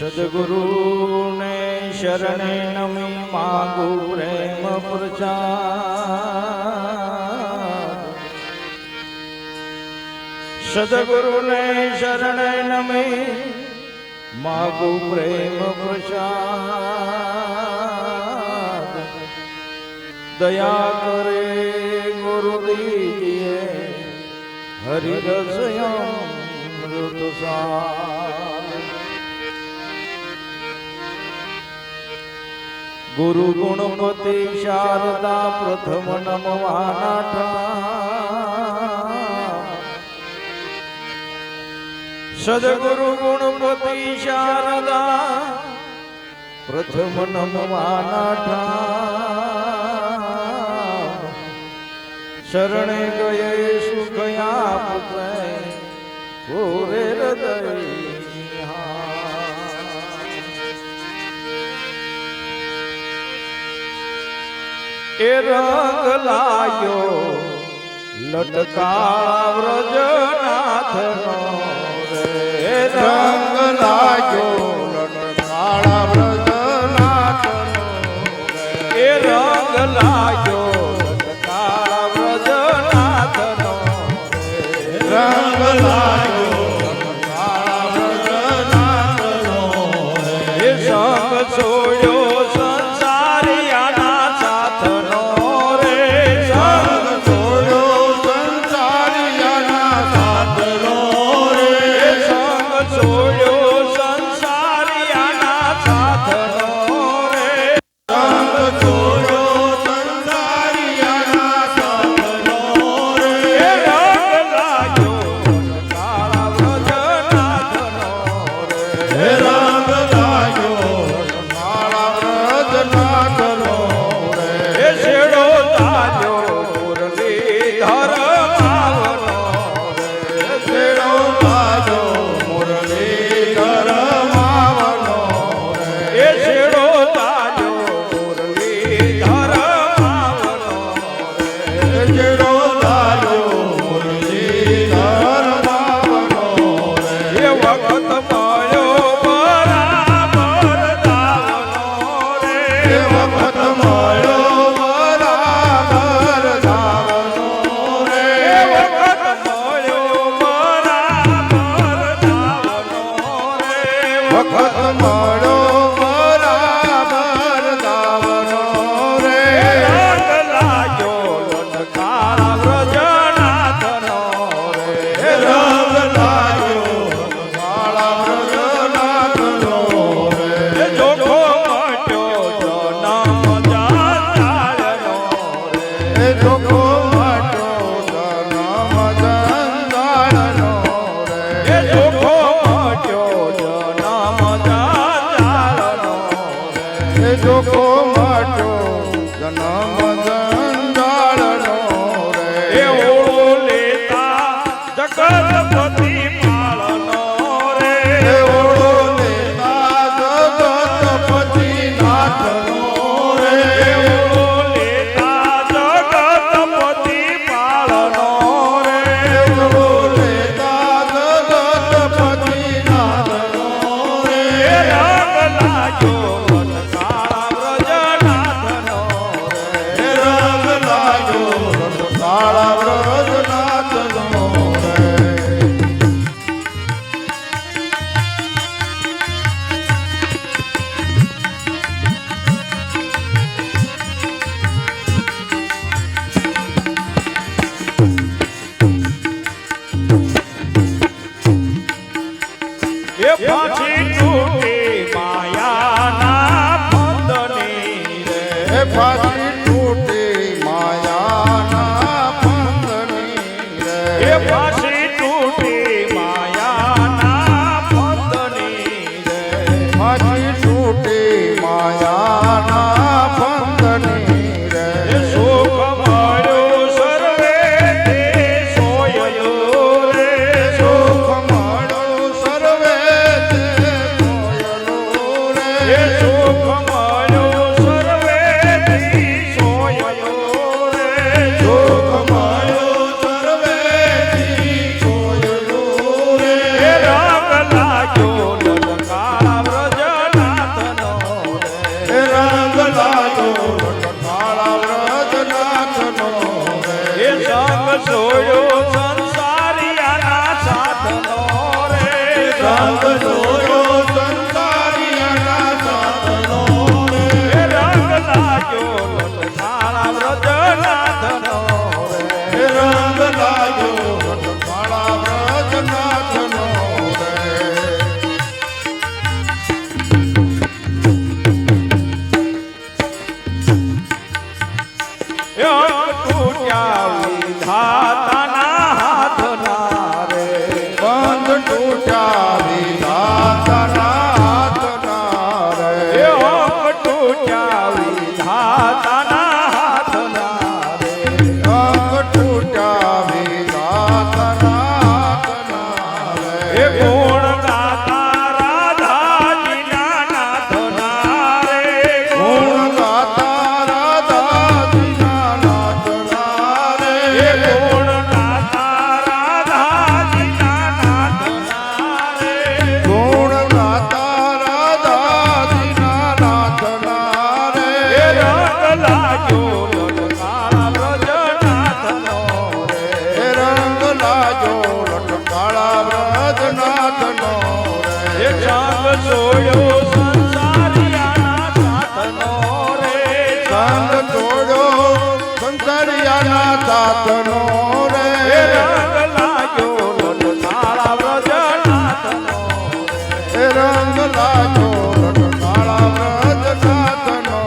સદગુરુને શરણે નમી માગુ પ્રેમ પ્રચાર સદગુરુને શરણે નમી માગુ પ્રેમ પ્રચાર દયા કરે ગુરુદીએ હરિરસયા મૃત સા ગુરુ ગુણમતે શારદા પ્રથમ નમવાના સદગુરુ ગુણમતે શારદા પ્રથમ નમવાના શરણે ગયે સુખયા પુત્ર પૂરે હૃદય એ રંગ લાયો લટકાળા વ્રજનાથનો રે. રંગ લાયો લટકાળા વ્રજનાથનો એ રંગ લાયો ભગત મળ સોયો રંગ તોડો સંસરિયાના તાતનો રે. રંગ લાગ્યો નાળા વ્રજનાથનો. રે રંગ લાગ્યો નાળા વ્રજનાથનો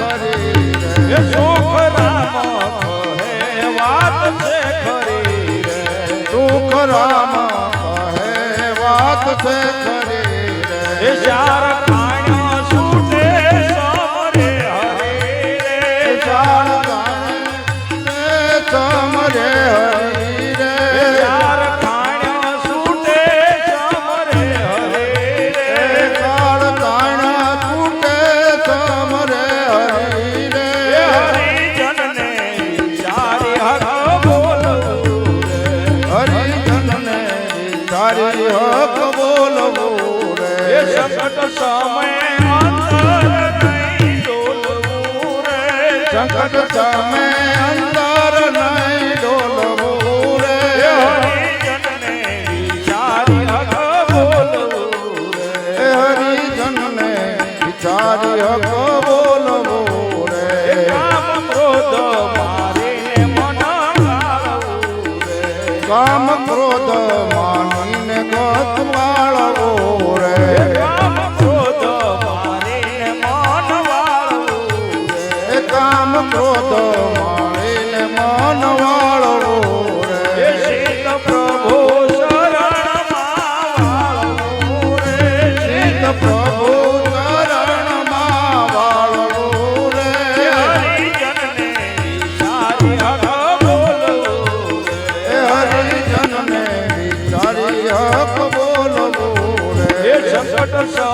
ખરી. વાત છે ખરી. સુખ રામ કહે વાત છે ખરી રે. સંકટ સમય અંતર નહીં ડોલવું સંકટ સમય Krishna.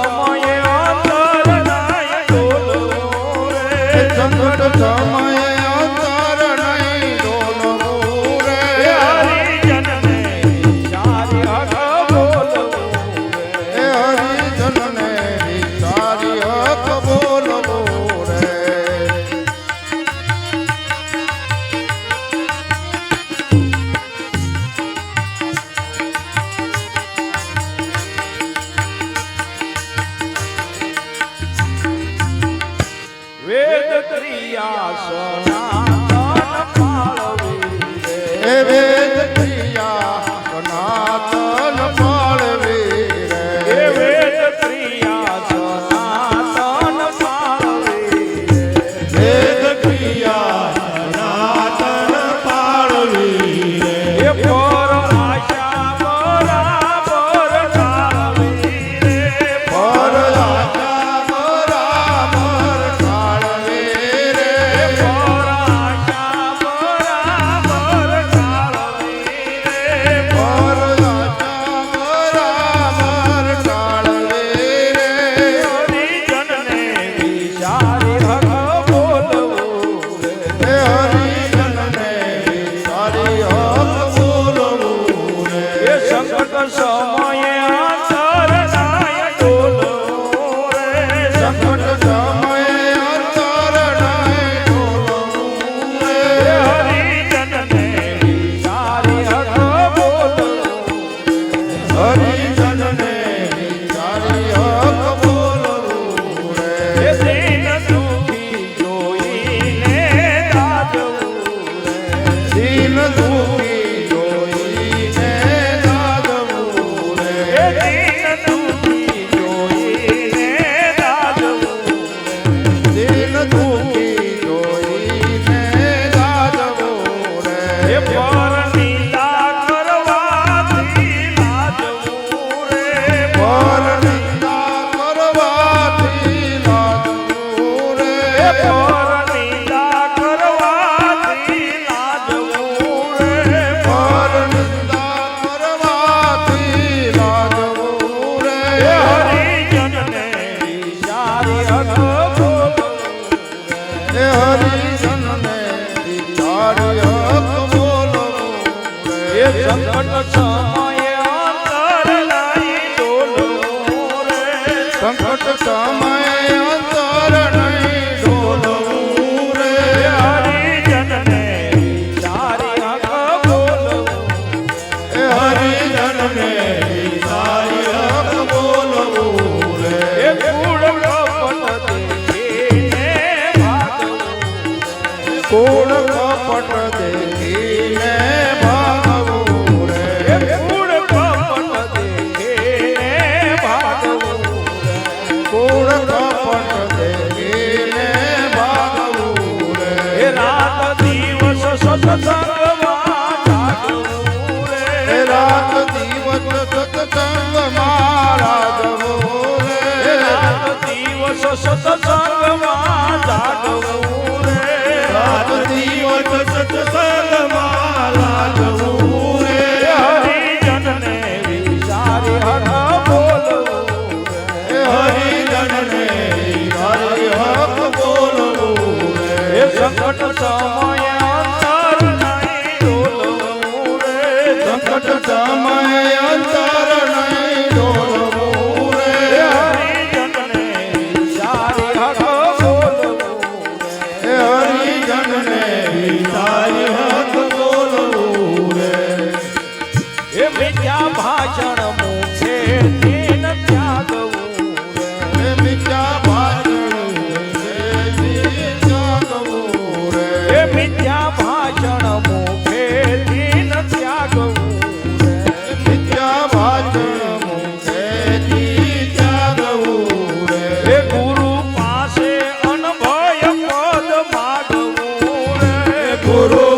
Oh.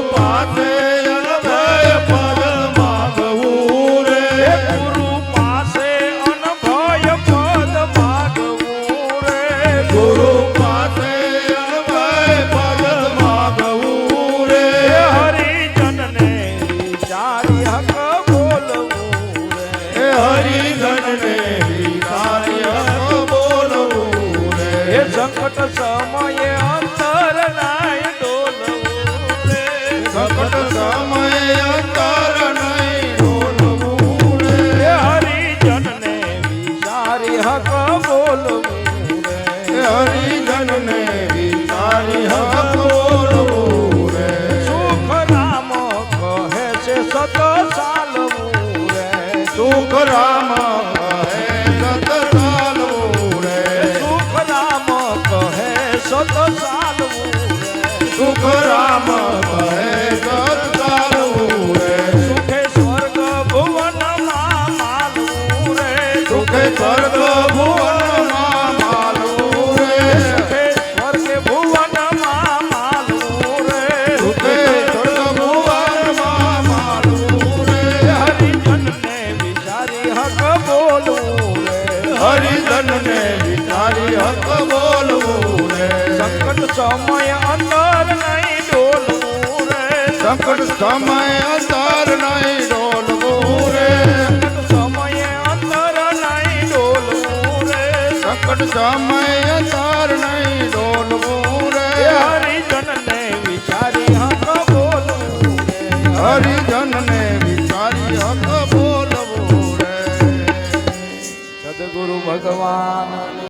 તો ચાલવું. સુખ રામ કહે સમય અંતર નહીં ડોલવું રે. સંકટ સમય અંતર નહીં ડોલવું રે. સમય અંતર નહીં ડોલવું રે. સંકટ સમય અંતર નહીં ડોલવું રે. હરિજન ને વિચારી હક બોલવું હરિજન ને વિચારી હક બોલવું રે. સદગુરુ ભગવાન